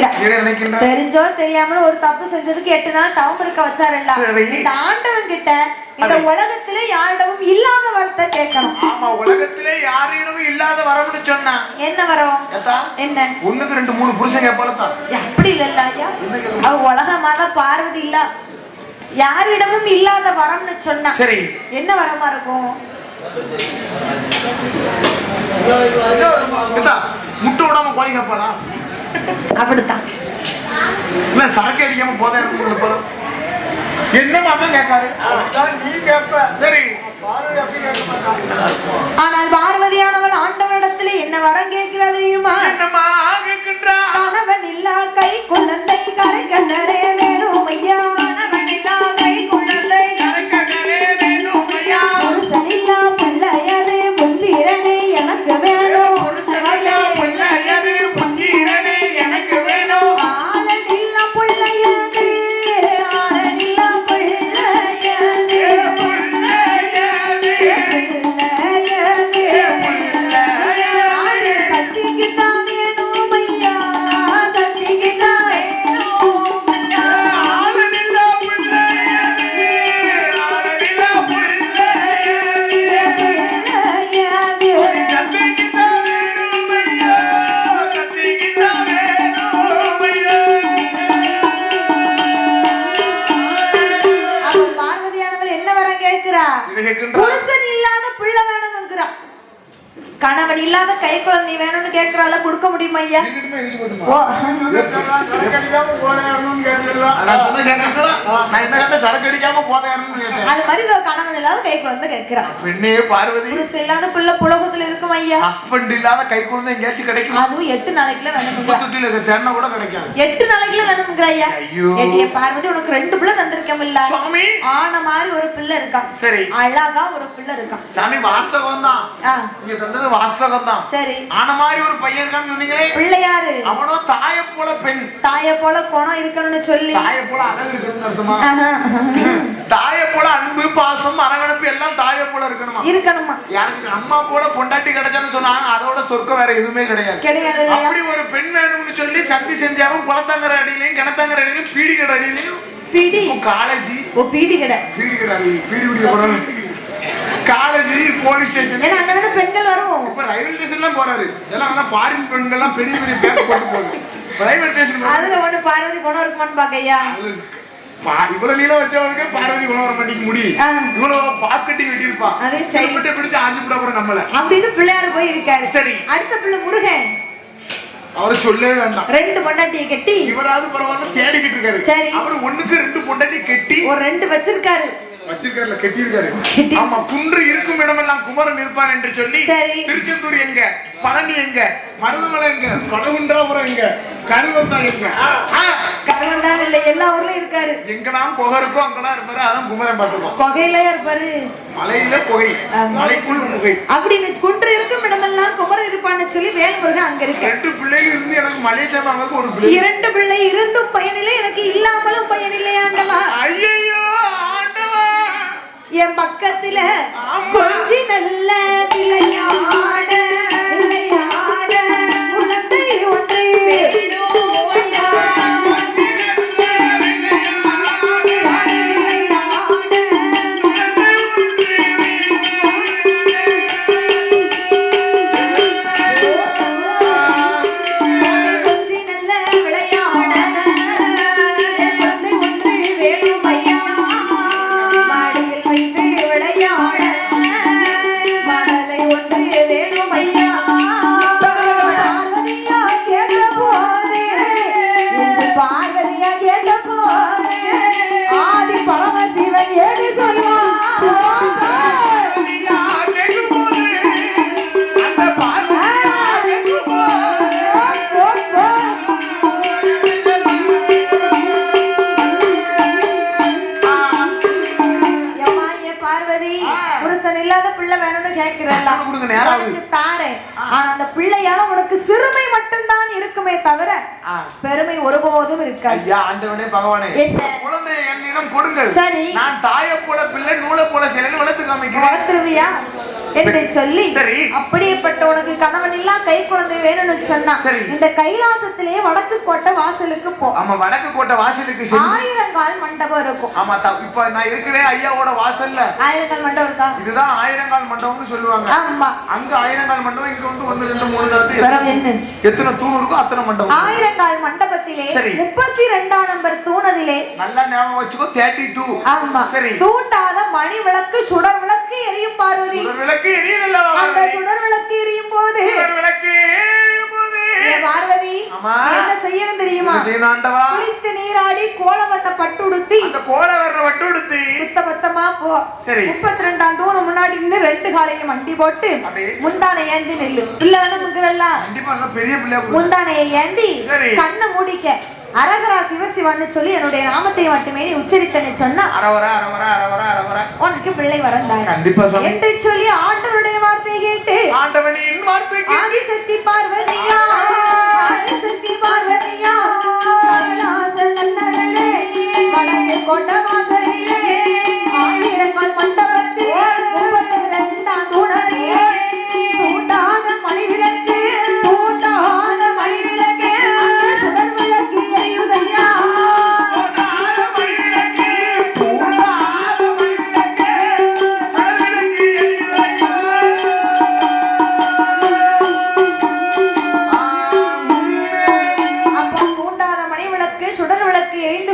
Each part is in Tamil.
நினைக்கிறா என்ன நினைக்கின்ற தெரிஞ்சோ தெரியாமலோ ஒரு தப்பு செஞ்சதுக்கு எட்டு நாள் தவம் இருக்க வச்சாரல்ல. இந்த ஆண்டவன் கிட்ட இந்த. உலகத்திலே யாரிடமும் இல்லாத வரத்தை கேட்கணும். ஆமா உலகத்திலே யாரிடமும் இல்லாத வரம்னு சொன்னா. என்ன வரும்? என்ன? ஒண்ணுக்கு ரெண்டு மூணு புருஷன் கேட்பாலத்தான் அப்படி இல்லல்ல ஐயா? அவ உலக மாதா பார்வதி இல்ல. யாரிடமும் இல்லாத வரம்னு சொன்னா. சரி. என்ன வரமா இருக்கும்? முட்டை விடாம கோழி கேட்பாளா அப்படித்தான். இல்ல சரக்கு அடிக்காம போதா என்ன மாமா கேட்காரு? நீ கேட்ப. சரி. ஆனால் பார்வதியானவள் ஆண்டவனிடத்திலே என்ன வரம் கேட்கிறது தெரியுமா? என்னம்மா கேட்கின்றா? கணவன் இல்லா கை குழந்தை கரை கண்ணரே. கேட்கின்றார் கணவன் இல்லாத கை குழந்தை வேணும்னு கேக்குறால கொடுக்க முடியுமா ஐயா? அது மாதிரி கணவன் இல்லாத கை குழந்தை கேக்குறா பெண்ணே பார்வதி. இல்லாத பிள்ளை புலகத்துல இருக்கும் ஐயா? ஹஸ்பண்ட் இல்லாத கை குழந்தை எங்கேயாச்சும் கிடைக்கும்? அதுவும் எட்டு முப்பத்தொட்டில இருக்க தேன்னா கூட கிடைக்காது. எட்டு நாளைக்குள்ள வேணும்ங்கிற ஐயா. ஐயோ. பார்வதி உனக்கு ரெண்டு பிள்ளை தந்திருக்கேன் இல்ல. ஆன மாதிரி ஒரு பிள்ளை இருக்கான். சரி. அழகா ஒரு பிள்ளை இருக்கான். சாமி வாஸ்தவம் தான் நீங்க தந்தது வாஸ்தவம் தான் சரி. ஆன மாதிரி ஒரு பையன் இருக்கான்னு சொன்னீங்களே. பிள்ளை யாரு அவனோ தாயை போல பெண். தாய போல குணம் இருக்கணும்னு சொல்லி. தாயை போல அழகு இருக்கணும்னு அர்த்தமா. தாயை போல அன்பு பாசம் அரவணைப்பு எல்லாம் தாயை போல இருக்கணுமா? இருக்கணுமா? யாருக்கு? அம்மா போல பொண்டாட்டி கிடைச்சான்னு சொன்னாங்க. அதோட சொர்க்கம் வேற எதுவுமே கிடையாது. கிடையாது அப்படி ஒரு பெண் வேணும்னு சொல்லி சக்தி செஞ்சாலும் குளத்தங்கர அடியிலையும் கிணத்தங்கர அடியிலையும் பீடி கடை அடியிலையும். பிடி? காலேஜ். ஓ பிடி கடை. பீடி கடை பீடி குடிக்க போறாரு காலேஜ் போலீஸ் ஸ்டேஷன் ஏன்னா அங்கதானே பெண்கள் வரும். இப்ப ரயில்வே ஸ்டேஷன்லாம் போறாரு. எல்லாம் வந்து ஃபாரின் பெண்கள்லாம் பெரிய பெரிய பேக் போட்டு போகுது. ரயில்வே ஸ்டேஷன் அதுல ஒண்ணு பார்வதி குணம் இருக்குமான்னு பாக்க ஐயா இவ்வளவு நீளம் வச்சவனுக்கு பார்வதி குணம் வர மாட்டேங்க முடி. இவ்வளவு பாக்கட்டி வெட்டியிருப்பா. அதே சரி. செல்பட்டை பிடிச்சு ஆஞ்சு விட கூட நம்மள. அப்படின்னு பிள்ளையார் போய் இருக்காரு. சரி. அடுத்த பிள்ளை முருகன். அவரை சொல்லவே வேண்டாம். ரெண்டு பொண்டாட்டியை கட்டி. இவராவது பரவாயில்ல தேடிக்கிட்டு இருக்காரு. சரி. அவர் ஒண்ணுக்கு ரெண்டு பொண்டாட்டி கெட்டி ஒரு ரெண்டு வச்சிருக்காரு. வச்சிருக்காருல கெட்டி இருக்காரு கெட்டி. ஆமா குன்று இருக்கும் இடமெல்லாம் குமரன் இருப்பான் என்று சொல்லி. திருச்செந்தூர் எங்க? பழனி எங்க? மருதமலை எங்க? படகுன்றாபுரம் எங்க? கருவந்தா எங்க? ஆ, கரவண்டான் இல்ல எல்லா ஊர்லயும் இருக்காரு. எங்கெல்லாம் புகை இருக்கோ அங்கெல்லாம் இருப்பாரு அதான் குமரன் பார்த்துருக்கோம். கொகையிலயா இருப்பாரு? மலையில புகை. மலைக்குள் புகை. அப்படின்னு குன்று இருக்கும் இடமெல்லாம் குமரன் இருப்பான்னு சொல்லி வேல்முருகன் அங்க இருக்க ரெண்டு பிள்ளைகள் இருந்து எனக்கு மலையை சேர்ந்தாங்க ஒரு பிள்ளை. இரண்டு பிள்ளை இருந்தும் பயனில்லை எனக்கு இல்லாமலும் பயனில்லை ஆண்டவா ஐயோ ஆண்டவா என் பக்கத்துல ஆமா. கொஞ்சி நல்ல விளையாட பிள்ளை வேணும்னு கேட்கிறல்ல. உனக்கு தாரேன். ஆனா அந்த பிள்ளையால உனக்கு சிறுமை மட்டும்தான் இருக்குமே தவிர. பெருமை ஒருபோதும் இருக்காது. ஐயா ஆண்டவனே பகவானே என்ன? குழந்தையை என்னிடம் கொடுங்கள். சரி. நான் தாயை போல பிள்ளை நூலை போல சிலைன்னு வளர்த்து காமிக்கிறேன். வளர்த்துருவியா? என்று சொல்லி சரி. அப்படியேப்பட்ட உனக்கு கணவன் இல்லா கை குழந்தை வேணும்னு சொன்னா சரி. இந்த கைலாசத்திலே வடக்கு கோட்டை வாசலுக்கு போ. ஆமா வடக்கு கோட்டை வாசலுக்கு சென்று. ஆயிரங்கால் மண்டபம் இருக்கும். ஆமா இப்ப நான் இருக்கிறேன் ஐயாவோட வாசல்ல. ஆயிரங்கால் மண்டபம் இருக்கா? இதுதான் ஆயிரங்கால் மண்டபம்னு சொல்லுவாங்க. ஆமா. அங்க ஆயிரங்கால் மண்டபம் இங்க வந்து ஒண்ணு ரெண்டு மூணு வரம் என்ன? எத்தனை தூண் இருக்கோ அத்தனை மண்டபம். ஆயிரங்கால் மண்டபத்திலே சரி. முப்பத்தி ரெண்டாம் நம்பர் தூணதிலே நல்லா ஞாபகம் வச்சுக்கோ தேர்ட்டி டூ ஆமா. சரி. தூண்டாத மணி விளக்கு சுடர் விளக்கு எரியும் பார்வதி. சுடர் விளக்கு எரியுதல்ல அந்த சுடர் விளக்கு எரியும் போது விளக்கு பார்வதி என்ன செய்யணும் தெரியுமா? குளித்து நீராடி கோலவண்ண பட்டுடுத்தி அந்த கோல வர்ற வட்டு எடுத்து சுத்த பத்தமா போ. சரி. முப்பத்தி ரெண்டாம் தூணு முன்னாடி நின்னு ரெண்டு காலையும் மண்டி போட்டு. முந்தானை ஏந்தி நெல்லு. இல்ல பெரிய போகுது. முந்தானையை ஏந்தி. கண்ணை மூடிக்க. அரகரா சிவசிவன்னு சொல்லி என்னுடைய நாமத்தை மட்டுமே நீ உச்சரித்தன்னு சொன்னா. அரவர அரவர அரவர அரவர உனக்கு பிள்ளை வரந்தாய் கண்டிப்பா என்று சொல்லி ஆண்டவருடைய வார்த்தை கேட்டு ஆண்டவனின் வார்த்தைக்கு ஆதிசக்தி பார்வதியா ஆதிசக்தி பார்வதியா கைலாச கண்ணரே வடக்கு கொண்ட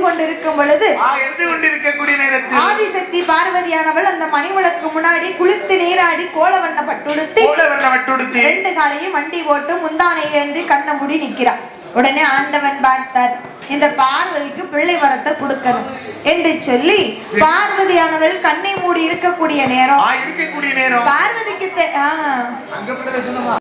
கொண்டிருக்கும் பொழுது கொண்டிருக்கக்கூடிய நேரத்தில் ஆதிசக்தி பார்வதியானவள் அந்த மணி விளக்கு முன்னாடி குளித்து நீராடி பட்டுடுத்தி கோல வர்ற வட்டு எடுத்து ரெண்டு காலையும் வண்டி போட்டு முந்தானை ஏந்தி கண்ணை மூடி நிக்கிறார் உடனே ஆண்டவன் பார்த்தார் இந்த பார்வதிக்கு பிள்ளை வரத்தை கொடுக்கணும் என்று சொல்லி பார்வதியானவள் கண்ணை மூடி இருக்கக்கூடிய நேரம். பார்வதிக்கு